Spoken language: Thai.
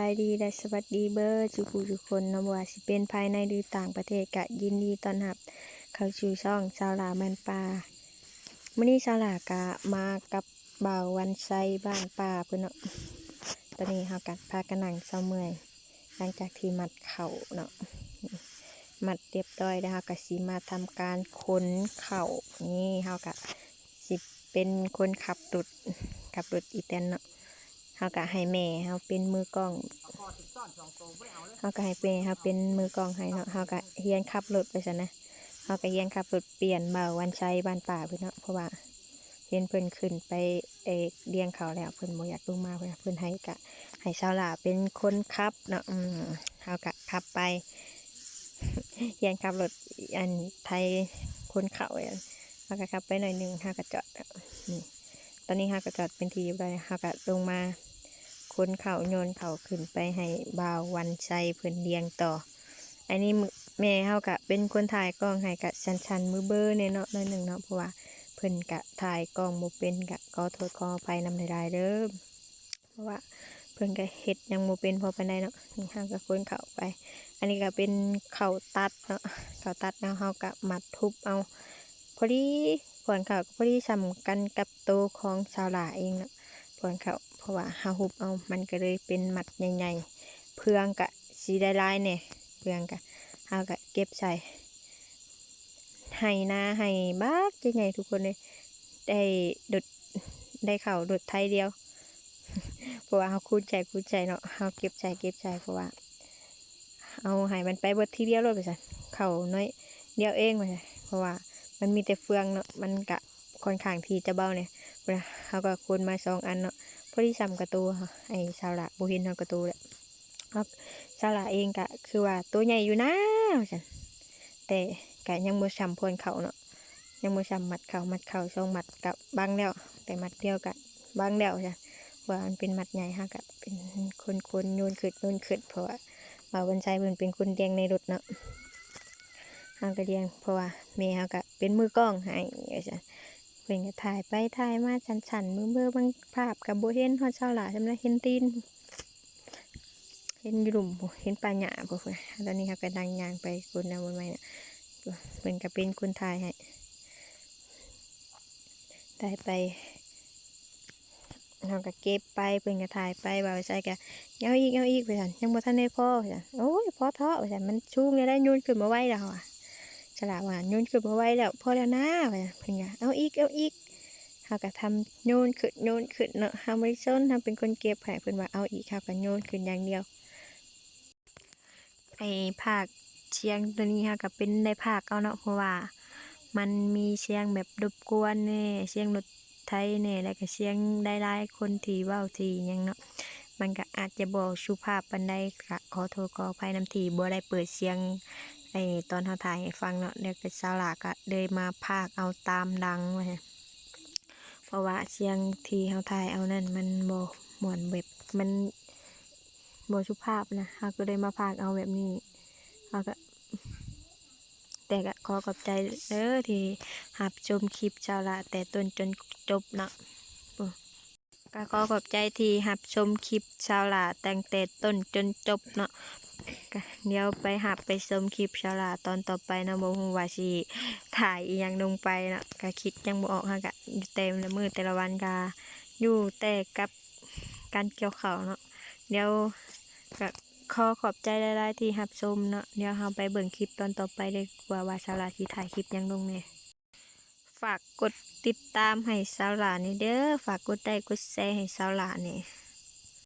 ดีและสวัสดีเบอร์จุกูจุกคนนะบ่ว่าสิเป็นภายในหรือต่างประเทศกะยินดีต้อนรับ เข้าสู่ช่องชาวลาแมนป่ามื้อนี้ชาวลากะมากับบ่าววันไซบ้านป่าเพิ่นเนาะตอนนี้เฮากัพากันนั่งเซาเมื่อยหลังจากที่มัดเข่าเนาะมัดเรียบร้อยแล้วเฮาก็สิมาทำการขนเข่านี่เฮาก็สิเป็นคนขับรถขับรถอีแตนเนาะ เขาก็ให้แม่เขาเป็นมือกล้องเขาก็ให้แม่เขาเป็นมือกล้องให้เนาะเขาก็เฮียนขับรถไปซะนะเขาก็เฮียนขับรถเปลี่ยนเบาวันชัยบ้านป่าเพื่นเนาะเพราะว่าเห็นเพิ่นขึ้นไปเอกเลี้ยงเขาแล้วเพิ่นบ่อยากลงมาเพิ่นเพิ่นให้กะให้ชาวลาเป็นคนขับเนาะอืมเขาก็ขับไปเฮียนขับรถอันไทยคนเขาอย่างเขาก็ขับไปหน่อยหนึงเขาก็จอดนี่ตอนนี้ฮากระจอดเป็นทีเรียบร้อยฮากะลงมา คนเข่าโยนเข่าขึ้นไปให้บ่าววันชัยเพิ่นเลี้ยงต่อ อันนี้มือแม่เฮากะเป็นคนถ่ายกล้องให้กะชันชันมือเบอร์ในเนาะหน้อยหนึ่งเนาะเพราะว่าเพิ่นกะถ่ายกล้องบ่เป็นกะขอโทษขออภัยนำใดๆเด้อเพราะว่าเพิ่นกะเฮ็ดยังบ่เป็นพอไปานใดเนาะนี่เฮาก็ค้นเข่าไป อันนี้ก็เป็นเข่าตัดเนาะเข่าตัดแล้วเฮากะมัดทุบเอา พอดีผลเขาก็พอดีสำกันกับโตวของชาวหลาเองเนาะผลเขา เพราะว่าหาหุบเอามันก็เลยเป็นหมัดใหญ่ๆเพื่องกะสีได้ลายเนี่ยเพื่องกะเฮากะเก็บใส่ให้นาให้บ้าใหญ่ๆทุกคนเลยได้ดดได้เข่าดดไทยเดียว เพราะว่าเฮาคูดใจคูดใจเนาะเฮาเก็บใจเก็บใจเพราะว่า เอาให้มันไปเบิดทีเดียวเลยไปสั่นเข่าน้อยเดียวเองไปสั่นเพราะว่ามันมีแต่เฟืองเนาะมันกะค่อนข้างที่จะเบาเนี่ยเวลาเขาก็คนมาสองอันเนาะ พอดีซ้ำกระตูค่ะไอ้ชาละบุหินเฮากระตูแหละครับชาละเองกะคือว่าตัวใหญ่อยู่นะว่าจันแต่กะยังบ่ซ้ำพวนเขาเนาะยังบ่ซ้ำมัดเขามัดเขาสองมัดกับบางแล้ว แต่มัดเดียวกะบางแล้วจ้ะว่ามันเป็นมัดใหญ่ฮะกะเป็นคนคนโยนขึ้นโยนขึ้นเพราะว่าบ่าววันใจเพิ่นเป็นคนเลี้ยงในรถเนาะฮาก็เลี้ยงเพราะว่าแม่เฮาก็เป็นมือกล้องให้ว่าซั่น เพิ่นก็ถ่ายไปถ่ายมาชันๆมือเบิ่งบางภาพก็บ่เห็นฮอดเช้าหลาจำได้เห็นตีนเห็นยู่หลุมเห็นปลาหญ้าบ่พุ่นตอนนี้เฮาก็นั่งยางไปคนเอาบนไม้น่ะเพิ่นก็เป็นคนถ่ายให้ถ่ายไปเฮาก็เก็บไปเพิ่นก็ถ่ายไปว่าใส่ก็เอาอีกเอาอีกว่าซั่นยังบ่ทันได้พอว่าซั่นโอ้ยพ่อเถาะว่าซั่นมันชูงได้ได้ยุ่นขึ้นมาไว้แล้วอะ ลาดว่าโยนขึ้นมาไว้แล้วพอแล้วนะเพิ่นก็เอาอีกเอาอีกเฮาก็ทำโยนขึ้นโยนขึ้นเนาะเฮาบ่ได้สนทำเป็นคนเก็บให้เพิ่นว่าเอาอีกเฮาก็โยนขึ้นอย่างเดียวไอ้ภาคเสียงตัวนี้เฮาก็เป็นได้ภาคเอาเนาะเพราะว่า มันมีเสียงแบบรบกวนแน่เสียงรถไทยแน่แล้วก็เสียงได้หลายคนที่เว้าที่ยังเนาะมันก็อาจจะบ่สุภาพปานใดก็ขอโทษขออภัยนำที่บ่ได้เปิดเสียง ไอตอนเขาถ่ายให้ฟังเนาะเดี๋ยวก็สาวหลากอะเลยมาพากเอาตามดังไว้เพราะว่าเสียงที่เขาถ่ายเอานั่นมันโบหมวนแบบมันโบสุภาพนะเขาก็เลยมาพากเอาแบบนี้เขาก็แต่ก็ขอขอบใจเด้อที่หับชมคลิปชาวละแต่ต้นจนจบเนาะก็ขอขอบใจที่หับชมคลิปชาวละตั้งแต่ต้นจนจบเนาะ เดี๋ยวไปหับไปชมคลิปชาลาตอนต่อไปนะบ่ฮู้ว่าสิถ่ายอียังลงไปเนาะก็คิดยังบ่ออกฮะก็อยู่เต็มละมือแต่ละวันก็อยู่แต่กับการเกี่ยวข้าวเนาะเดี๋ยวก็ขอขอบใจหลายๆที่รับชมเนาะเดี๋ยวเราไปเบิ่งคลิปตอนต่อไปเลยว่าว่าชาลาสิถ่ายคลิปยังลงเนี่ยฝากกดติดตามให้สาวหลานี่เด้อฝากกดไลค์กดแชร์ให้สาวหลานี่